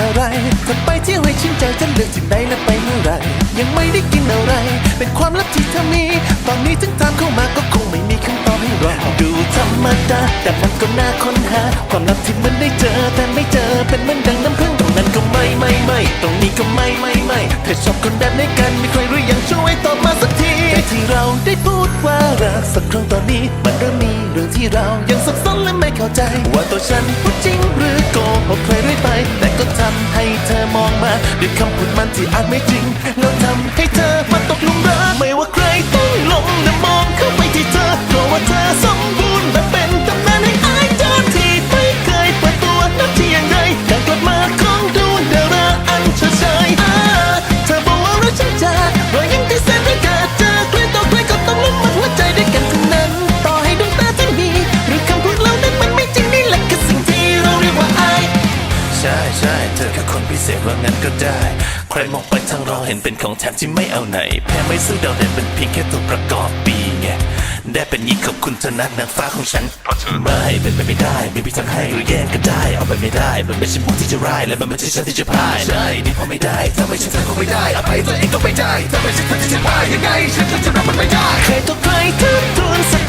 อะไรจะไปเที่ยวให้ชื่นใจจะเลือกที่ใดและไปเมื่อไร ยังไม่ได้กินอะไร เป็นความลับที่เธอมี ตอนนี้ถึงตามเข้ามาก็คงไม่มีคำตอบให้รอดูธรรมดาแต่มันก็น่าค้นหา ความลับที่มันได้เจอแต่ไม่เจอเป็นเหมือนดังน้ำพึ่งตรงนั้นก็ไม่ไม่ไม่ตรงนี้ก็ไม่ไม่ไม่เธอชอบคนแบบไหนกันไม่ใครรู้ยังช่วยตอบมาสักที ที่เราได้พูดว่ารักสักครั้งตอนนี้มันเริ่มมีเรื่องที่เรายังสับสนและไม่เข้าใจ ว่าตัวฉันพูดจริงหรือโกหกใครเรื่อยไป แต่ก็ทำให้เธอมองมาด้วยคำพูดมันที่อาจไม่จริงแล้วทำให้เธอมาตกหลุมรักไม่ว่าใครต้องลงและมองเข้าไปที่เธอเพราะว่าเธอสมบูรณ์ พิเศษว่างั้นก็ได้ ใครมองไปทางเราเห็นเป็นของแถมที่ไม่เอาไหน แพ้ไม่สู้ดาวเด่นเป็นเพียงแค่ตัวประกอบปีไง ได้เป็นยิ่งขอบคุณเธอนักนางฟ้าของฉันเพราะเธอไม่เป็นไปไม่ได้ไม่มีทางให้หรือแย่งกันได้ เอาไปไม่ได้ มันไม่ใช่ผู้ที่จะร้ายและมันไม่ใช่ฉันที่จะพ่ายใช่นี่พอไม่ได้ถ้าไม่ใช่เธอก็ไม่ได้อภัยตัวเองก็ไม่ได้ถ้าไม่ใช่เธอที่จะพ่ายยังไงฉันก็จะรับมันไม่ได้ใครต่อใครทุกทวนศรัก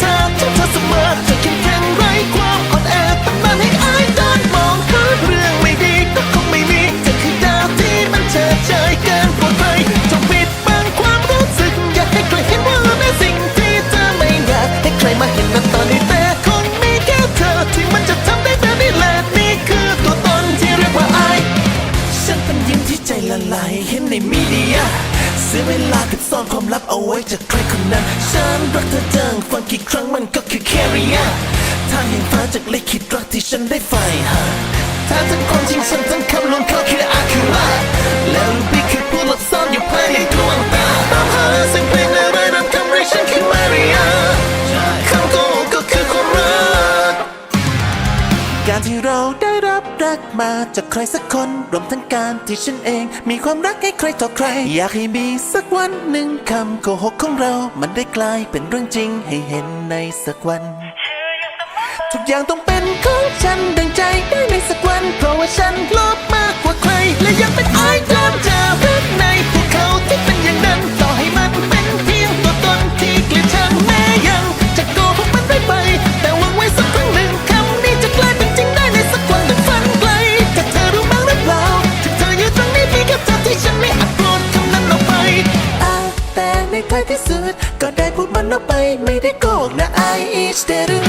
ในมีเดียเสียเวลาเกับซ่อนความลับเอาไว้จากใครคนนั้น ฉันรักเธอจังฟังกี่ครั้งมันก็คือแค่เรียทางแห่งฟ้าจากลิขิตรักที่ฉันได้ใฝ่หาถ้าทั้งความจริงฉันทั้งคำลวงเขาคืออาคือลาแล้วลูกปี้คือผู้หลับซ่อนอยู่ภายในดวงตาตามหาเสียงเพลงอะไรรำคำเรียกฉันคือมาริยา กมาจากใครสักคนรวมทั้งการที่ฉันเอง มีความรักให้ใครต่อใคร อยากให้มีสักวันหนึ่งคำโกหกของเรา มันได้กลายเป็นเรื่องจริงให้เห็นในสักวัน ทุกอย่างต้องเป็นของฉันดังใจได้ในสักวัน เพราะว่าฉันลบมากกว่าใคร และยังเป็นไอดอ してる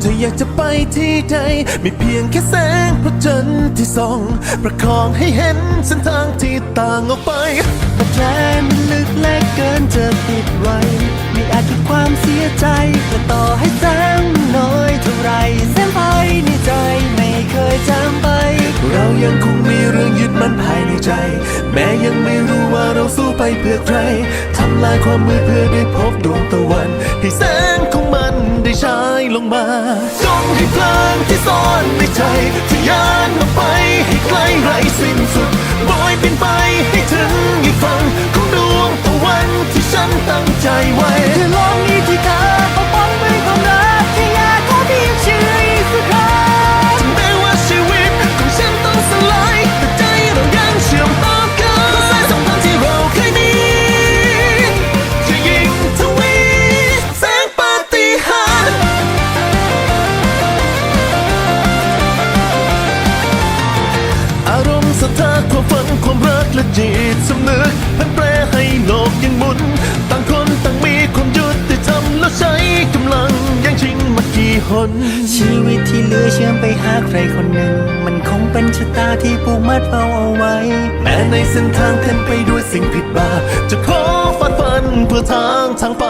เธออยากจะไปที่ใดไมีเพียงแค่แสงพระจันทร์ที่ส่อง ประคองให้เห็นเส้นทางที่ต่างออกไปแต่แผลมันลึกเล็กเกินจะปิดไว้ไม่อาจหยุดความเสียใจแต่ต่อให้แสงมันน้อยเท่าไรแสงไฟในใจไม่เคยจางไป เรายังคงมีเรื่องยึดมั่นภายในใจ แม้ยังไม่รู้ว่าเราสู้ไปเพื่อใครทำลายความมืดเพื่อได้พบดวงตะวัน ลงมาจงให้เพลิงที่ซ่อนในใจทะยานออกไปให้ไกลไร้สิ้นสุดบอยบินไปให้ถึงอีกฝั่งของดวงตะวันที่ฉันตั้งใจไว้คืองนี้ที่กัน ส้นทางเต็มไปด้วยสิ่งผิดบาปจะขอฟันฝันเพื่อทางทางไป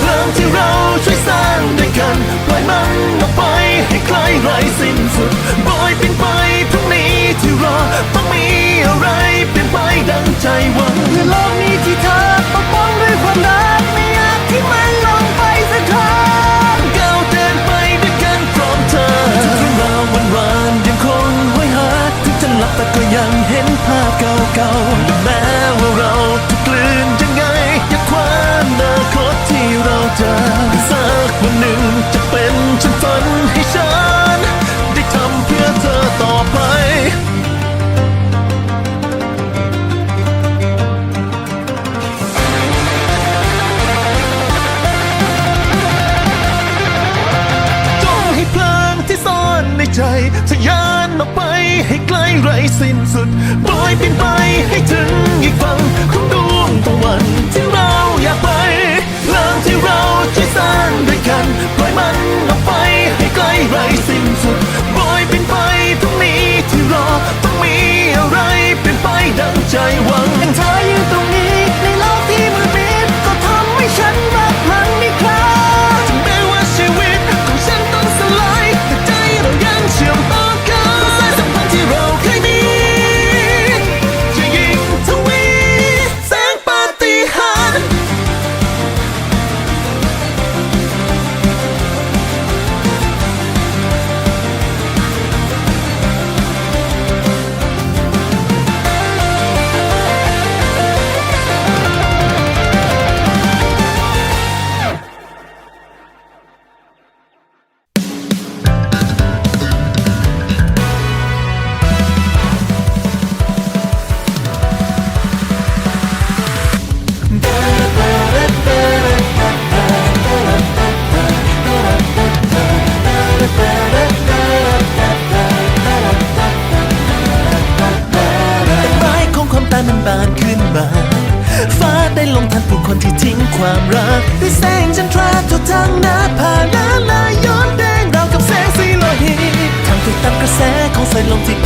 เรื่องที่เราช่วยสร้างด้วยกันปล่อยมันออกไปให้ใกลไร้สิ้นสุดบอยเป็นไปพรุ่งนี้ที่รอต้องมีอะไรเปลี่ยนไปดังใจหวังเพื่อโลกนี้ที่เธอปกป้องด้วยความรัก แต่ก็ยังเห็นภาพเก่าๆแม้ ไกลไร้สิ้นสุดปล่อยบินไปให้ถึงอีกฝั่งของดวงตะวันที่เราอยากไปเรื่องที่เราช่วยสร้างด้วยกันปล่อยมันออกไปให้ไกลไร้สิ้นสุด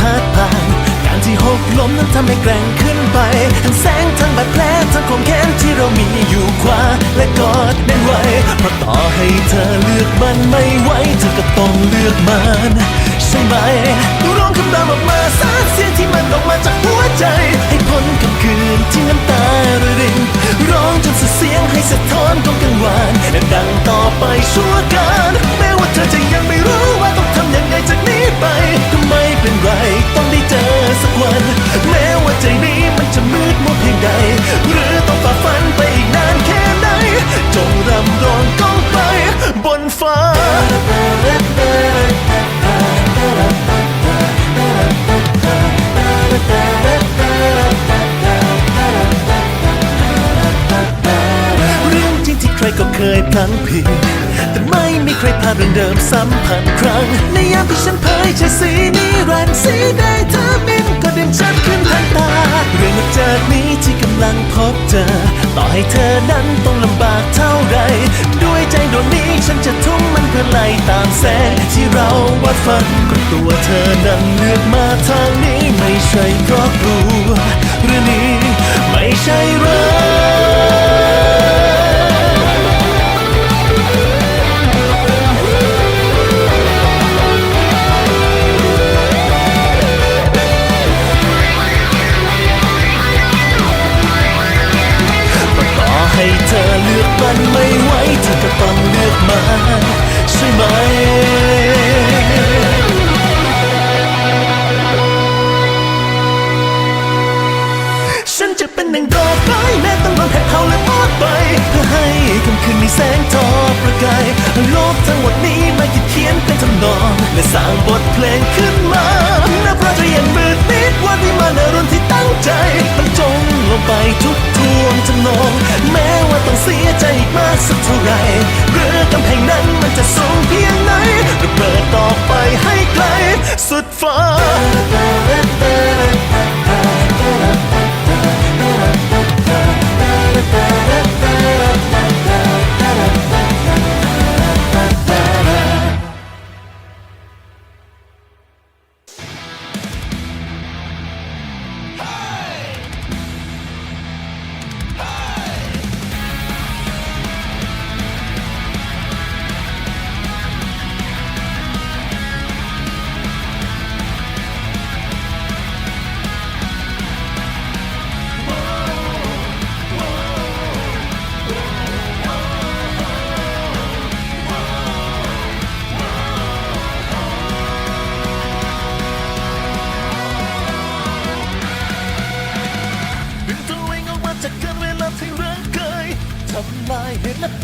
พัดผ่านการที่หกล้มนั้นทำให้แกร่งขึ้นไปทั้งแสงทั้งบาดแผลทั้งความแค้นที่เรามีอยู่ขวาและกอดแน่นไว้เพราะต่อให้เธอเลือกมันไม่ไหวเธอก็ต้องเลือกมันใช่ไหมร้องคำรามออกมาสาดเสียงที่มันออกมาจากหัวใจ ให้พ้นกับคืนที่น้ำตารินร้อง ริงที่ใครก็เคยพลั้งผิด แต่ไม่มีใครพลาดเรื่องเดิมซ้ำพันครั้ง ในยามที่ฉันเผยใจสีนิรันดร์สีได้เธอบินก็เด่นชัดขึ้นทางตา เรื่องจากนี้ที่กำลังพบเจอ ต่อให้เธอนั้นต้องลำบากเท่าไร ด้วยใจดวงนี้ฉันจะทุ่มมันเพื่อไล่ตามแสงที่เราวาดฝันก็ตัวเธอนั้นเลือกมาทางนี้ไม่ใช่เพราะกลัวหรือนี้ไม่ใช่รัก มีแสงทอประกายโลกทั้งหมดนี้มาคิดเขียนเป็นทำนอง และสร้างบทเพลงขึ้นมานับว่าจะยังมืดมิดวันที่มาในรุ่นที่ตั้งใจบรรจงลงไปทุกทวงทำนอง แม้ว่าต้องเสียใจอีกมากสักเท่าไหรเรือกำแพงนั้นมันจะสูงเพียงไหนก็เปิดต่อไปให้ไกล สุดฟ้า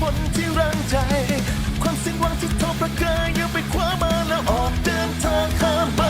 ฝนที่รังใจ ความสิ้นหวังที่ทอประกายยังไปคว้ามาแล้วออกเดินทางข้าม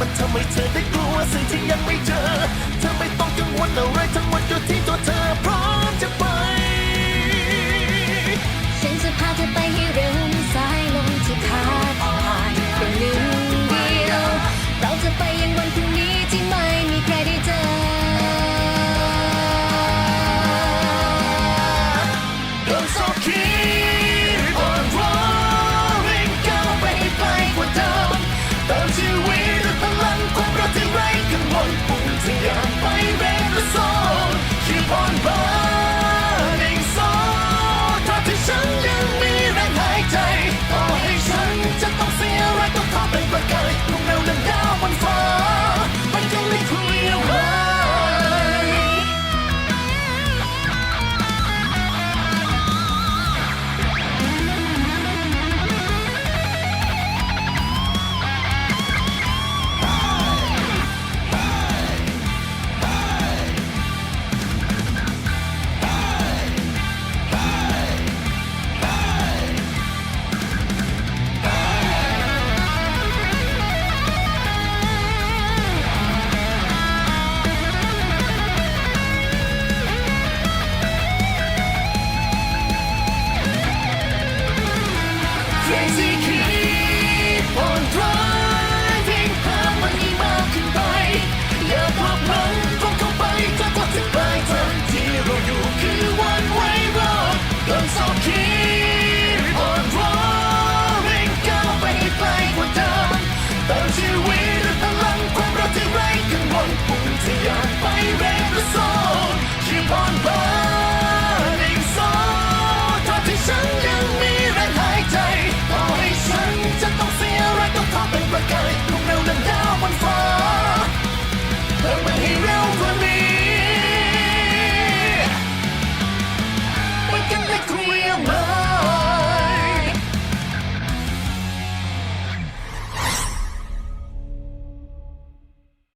มันทำให้เธอได้กลัวสิ่งที่ยังไม่เจอ เธอไม่ต้องกังวลอะไรทั้งหมดอยู่ที่ตัวเธอเพราะ